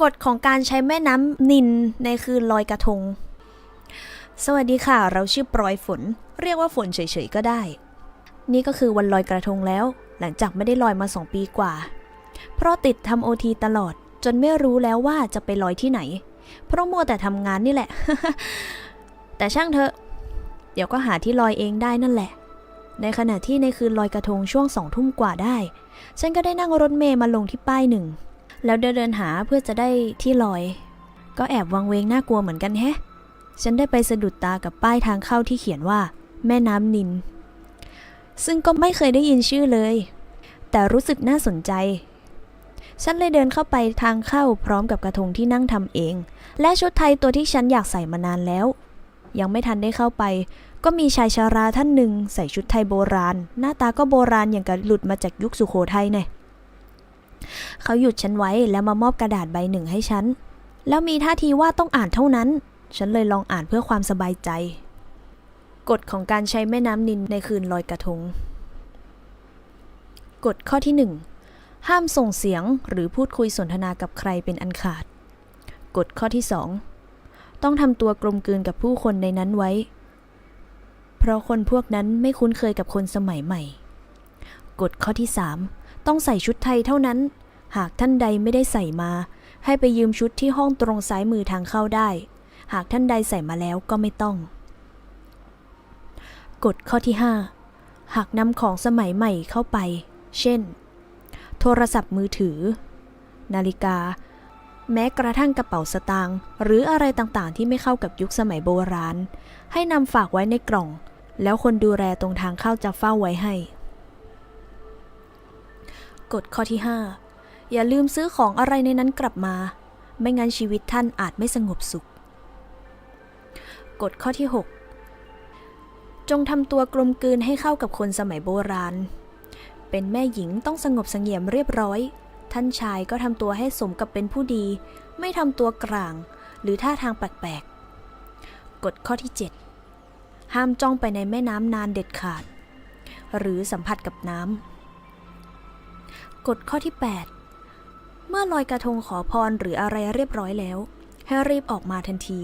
กฎของการใช้แม่น้ำนินในคืนลอยกระทง สวัสดีค่ะ เราชื่อปลอยฝน เรียกว่าฝนเฉยๆก็ได้ นี่ก็คือวันลอยกระทงแล้ว หลังจากไม่ได้ลอยมาสองปีกว่า เพราะติดทำโอทีตลอด จนไม่รู้แล้วว่าจะไปลอยที่ไหน เพราะมัวแต่ทำงานนี่แหละ แต่ช่างเถอะ เดี๋ยวก็หาที่ลอยเองได้นั่นแหละ ในขณะที่ในคืนลอยกระทงช่วงสองทุ่มกว่าได้ ฉันก็ได้นั่งรถเมย์มาลงที่ป้ายหนึ่ง แล้วเดินเดินหาเพื่อจะได้ที่ลอย ก็แอบวังเวงน่ากลัวเหมือนกันแฮะ ฉันได้ไปสะดุดตากับป้ายทางเข้าที่เขียนว่า แม่น้ำนิน ซึ่งก็ไม่เคยได้ยินชื่อเลย แต่รู้สึกน่าสนใจ ฉันเลยเดินเข้าไปทางเข้าพร้อมกับกระทงที่นั่งทำเอง และชุดไทยตัวที่ฉันอยากใส่มานานแล้ว ยังไม่ทันได้เข้าไป ก็มีชายชาราท่านหนึ่งใส่ชุดไทยโบราณ หน้าตาก็โบราณอย่างกับหลุดมาจากยุคสุโขทัยเนี่ย เขาหยุดฉันไว้แล้วมามอบกระดาษใบหนึ่งให้ฉัน แล้วมีท่าทีว่าต้องอ่านเท่านั้น ฉันเลยลองอ่านเพื่อความสบายใจ กฎของการใช้แม่น้ำนินในคืนลอยกระทง กฎข้อที่ 1 ห้ามส่งเสียงหรือพูดคุยสนทนากับใครเป็นอันขาด กฎข้อที่ 2 ต้องทำตัวกลมกลืนกับผู้คนในนั้นไว้ เพราะคนพวกนั้นไม่คุ้นเคยกับคนสมัยใหม่กฎข้อที่ 3 ต้องใส่ชุดไทยเท่านั้น หากท่านใดไม่ได้ใส่มา ให้ไปยืมชุดที่ห้องตรงซ้ายมือทางเข้าได้ หากท่านใดใส่มาแล้วก็ไม่ต้อง กฎข้อที่ 5 หากนำของสมัยใหม่เข้าไป เช่น โทรศัพท์มือถือ นาฬิกา แม้กระทั่งกระเป๋าสตางค์หรืออะไรต่างๆ ที่ไม่เข้ากับยุคสมัยโบราณ ให้นำฝากไว้ในกล่อง แล้วคนดูแลตรงทางเข้าจะเฝ้าไว้ให้กฎข้อที่ 5 อย่าลืมซื้อของอะไรในนั้นกลับมา ไม่งั้นชีวิตท่านอาจไม่สงบสุข กฎข้อที่ 6 จงทำตัวกลมกลืนให้เข้ากับคนสมัยโบราณ เป็นแม่หญิงต้องสงบสงี่ยมเรียบร้อย ท่านชายก็ทำตัวให้สมกับเป็นผู้ดี ไม่ทำตัวกลาง หรือท่าทางแปลกๆ กฎข้อที่ 7 ห้ามจ้องไปในแม่น้ำนานเด็ดขาด หรือสัมผัสกับน้ำกฎข้อที่ 8 เมื่อลอยกระทงขอพรหรืออะไรเรียบร้อยแล้ว ให้รีบออกมาทันที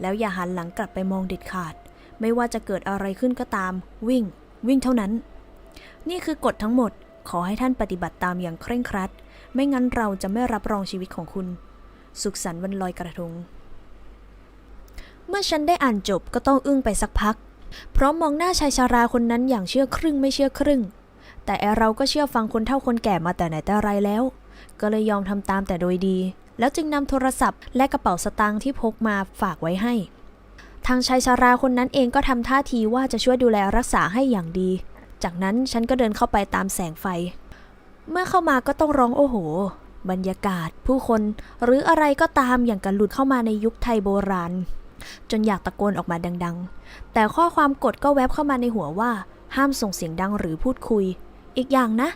แล้วอย่าหันหลังกลับไปมองเด็ดขาด ไม่ว่าจะเกิดอะไรขึ้นก็ตาม วิ่ง วิ่งเท่านั้น นี่คือกฎทั้งหมดขอให้ท่านปฏิบัติตามอย่างเคร่งครัด ไม่งั้นเราจะไม่รับรองชีวิตของคุณ สุขสันต์วันลอยกระทง เมื่อฉันได้อ่านจบก็ต้องอึ้งไปสักพัก เพราะมองหน้าชายชาราคนนั้นอย่างเชื่อครึ่งไม่เชื่อครึ่ง แต่ไอ้เราก็เชื่อฟังคนเฒ่าคนแก่มาแต่ไหนแต่ไรแล้ว ก็เลยยอมทำตามแต่โดยดี แล้วจึงนำโทรศัพท์ และกระเป๋าสตางค์ที่พกมาฝากไว้ให้ ทางชายชาราคนนั้นเองก็ทำท่าทีว่าจะช่วยดูแลรักษาให้อย่างดี จากนั้นฉันก็เดินเข้าไปตามแสงไฟ เมื่อเข้ามาก็ต้องร้องโอ้โห บรรยากาศ ผู้คน หรืออะไรก็ตามอย่างกันหลุดเข้ามาในยุคไทยโบราณ จนอยากตะโกนออกมาดัง ๆ แต่ข้อความกฎก็แวบเข้ามาในหัวว่า ห้ามส่งเสียงดังหรือพูดคุย อีกอย่างนะ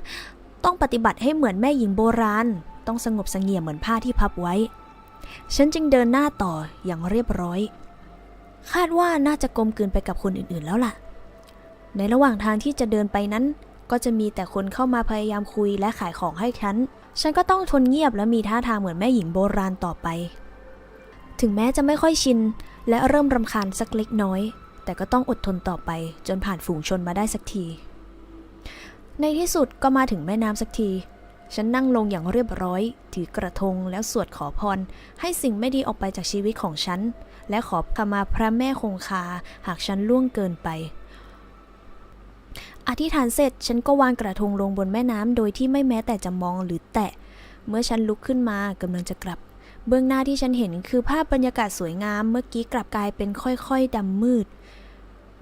ต้องปฏิบัติให้เหมือนแม่หญิงโบราณ ต้องสงบสงี่ยมเหมือนผ้าที่พับไว้ ฉันจึงเดินหน้าต่ออย่างเรียบร้อย คาดว่าน่าจะกลมกลืนไปกับคนอื่นๆแล้วล่ะ ในระหว่างทางที่จะเดินไปนั้น ก็จะมีแต่คนเข้ามาพยายามคุยและขายของให้ฉัน ฉันก็ต้องทนเงียบและมีท่าทางเหมือนแม่หญิงโบราณต่อไป ถึงแม้จะไม่ค่อยชิน และเริ่มรำคาญสักเล็กน้อย แต่ก็ต้องอดทนต่อไปจนผ่านฝูงชนมาได้สักที ในที่สุดก็มาถึงแม่น้ำสักที ฉันนั่งลงอย่างเรียบร้อย ถือกระทงแล้วสวดขอพร ให้สิ่งไม่ดีออกไปจากชีวิตของฉัน และขอขมาพระแม่คงคา หากฉันล่วงเกินไป อธิษฐานเสร็จฉันก็วางกระทงลงบนแม่น้ำโดยที่ไม่แม้แต่จะมองหรือแตะ เมื่อฉันลุกขึ้นมากำลังจะกลับ เบื้องหน้าที่ฉันเห็นคือภาพบรรยากาศสวยงาม เมื่อกี้กลับกลายเป็นค่อยๆดำมืด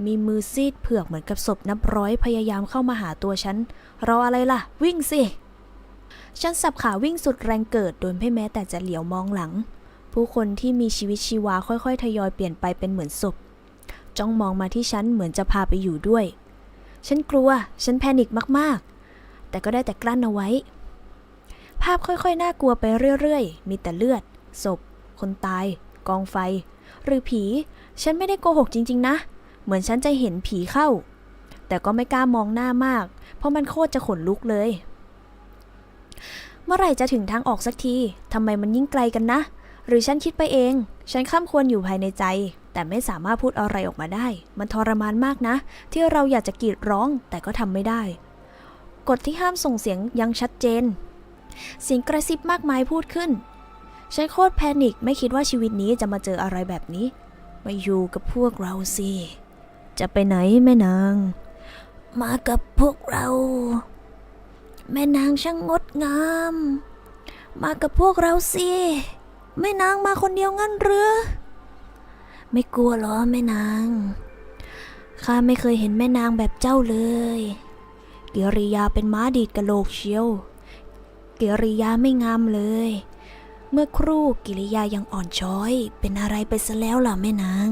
มีมือซีดเผือกเหมือนกับศพนับร้อยพยายามเข้ามาหาตัวฉัน รออะไรล่ะ วิ่งสิ ฉันสับขาวิ่งสุดแรงเกิดโดยไม่แม้แต่จะเหลียวมองหลัง ผู้คนที่มีชีวิตชีวาค่อยๆ ทยอยเปลี่ยนไปเป็นเหมือนศพ จ้องมองมาที่ฉันเหมือนจะพาไปอยู่ด้วย ฉันกลัว ฉันแพนิคมากๆ แต่ก็ได้แต่กลั้นเอาไว้ ภาพค่อยๆ น่ากลัวไปเรื่อยๆ มีแต่เลือด ศพ คนตาย กองไฟ หรือผี ฉันไม่ได้โกหกจริง ๆ นะ เหมือนฉันจะเห็นผีเข้า แต่ก็ไม่กล้ามองหน้ามาก เพราะมันโคตรจะขนลุกเลย เมื่อไหร่จะถึงทางออกสักทีทำไมมันยิ่งไกลกันนะ หรือฉันคิดไปเอง ฉันข้ามควรอยู่ภายในใจ แต่ไม่สามารถพูดอะไรออกมาได้ มันทรมานมากนะ ที่เราอยากจะกรีดร้องแต่ก็ทำไม่ได้ กฎที่ห้ามส่งเสียงยังชัดเจน เสียงกระซิบมากมายพูดขึ้นฉันโคตรแพนิคไม่คิดว่าชีวิตนี้จะมาเจออะไรแบบนี้ มาอยู่กับพวกเราสิ จะไปไหนแม่นาง มากับพวกเรา แม่นางช่างงดงาม มากับพวกเราสิแม่นางมาคนเดียวงั้นหรือไม่กลัวหรอแม่นางข้าไม่เคยเห็นแม่นางแบบเจ้าเลยกิริยาเป็นม้าดีดกระโหลกเชียวกิริยาไม่งามเลย เมื่อครู่กิริยายังอ่อนช้อย เป็นอะไรไปซะแล้วล่ะแม่นาง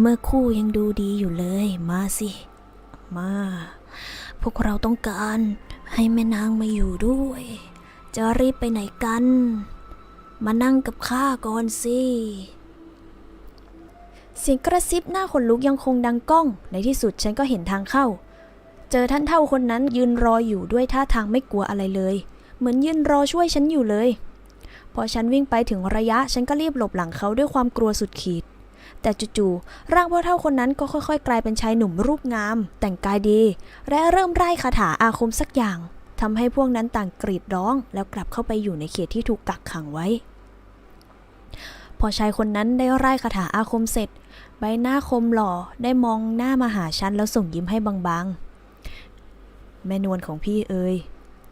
เมื่อคู่ยังดูดีอยู่เลย มาสิ มา พวกเราต้องการให้แม่นางมาอยู่ด้วย จะรีบไปไหนกัน มานั่งกับข้าก่อนสิ เสียงกระซิบหน้าขนลุกยังคงดังก้อง ในที่สุดฉันก็เห็นทางเข้า เจอท่านเท่าคนนั้นยืนรออยู่ด้วยท่าทางไม่กลัวอะไรเลย เหมือนยืนรอช่วยฉันอยู่เลย พอฉันวิ่งไปถึงระยะฉันก็รีบหลบหลังเขาด้วยความกลัวสุดขีด แต่จู่ๆร่างพ่อเท่าคนนั้นก็ค่อยๆ กลายเป็นชายหนุ่มรูปงาม แต่งกายดี และเริ่มไร้คาถาอาคมสักอย่างทำให้พวกนั้นต่างกรีดร้อง แล้วกลับเข้าไปอยู่ในเขตที่ถูกกักขังไว้ พอชายคนนั้นได้ไร้คาถาอาคมเสร็จ ใบหน้าคมหล่อได้มองหน้ามาหาฉันแล้วส่งยิ้มให้บางๆ แม่นวลของพี่เอ๋ย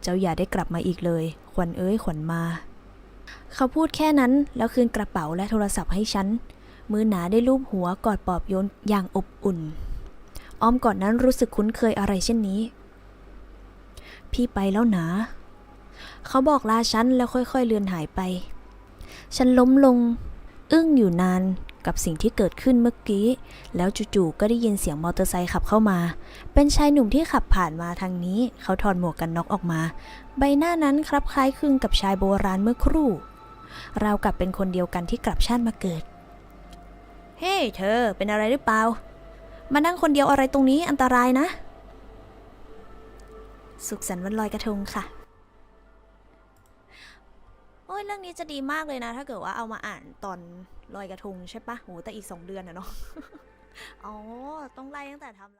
เจ้าอย่าได้กลับมาอีกเลย ขวัญเอ้ยขวัญมา เขาพูดแค่นั้นแล้วคืนกระเป๋าและโทรศัพท์ให้ฉัน มือหนาได้ลูบหัวกอดปอบโยนอย่างอบอุ่น อ้อมกอดนั้นรู้สึกคุ้นเคยอะไรเช่นนี้ พี่ไปแล้วนะเขาบอกลาฉันแล้วค่อยๆเลือนหายไป ฉันล้มลง อึ้งอยู่นานกับสิ่งที่เกิดขึ้นเมื่อกี้ แล้วจู่ๆก็ได้ยินเสียงมอเตอร์ไซค์ขับเข้ามา เป็นชายหนุ่มที่ขับผ่านมาทางนี้ เขาถอดหมวกกันน็อกออกมา ใบหน้านั้นครับคล้ายคลึงกับชายโบราณเมื่อครู่ เราวกับเป็นคนเดียวกันที่กลับชาติมาเกิด เฮ้ เธอ เป็นอะไรหรือเปล่า มานั่งคนเดียวอะไรตรงนี้อันตรายนะ สุขสันต์วันลอยกระทงค่ะ โอ้ยเรื่องนี้จะดีมากเลยนะ ถ้าเกิดว่าเอามาอ่านตอนลอยกระทงใช่ปะโหแต่อีกสองเดือนอะเนาะ อ๋อ ต้องไล่ตั้งแต่ทำ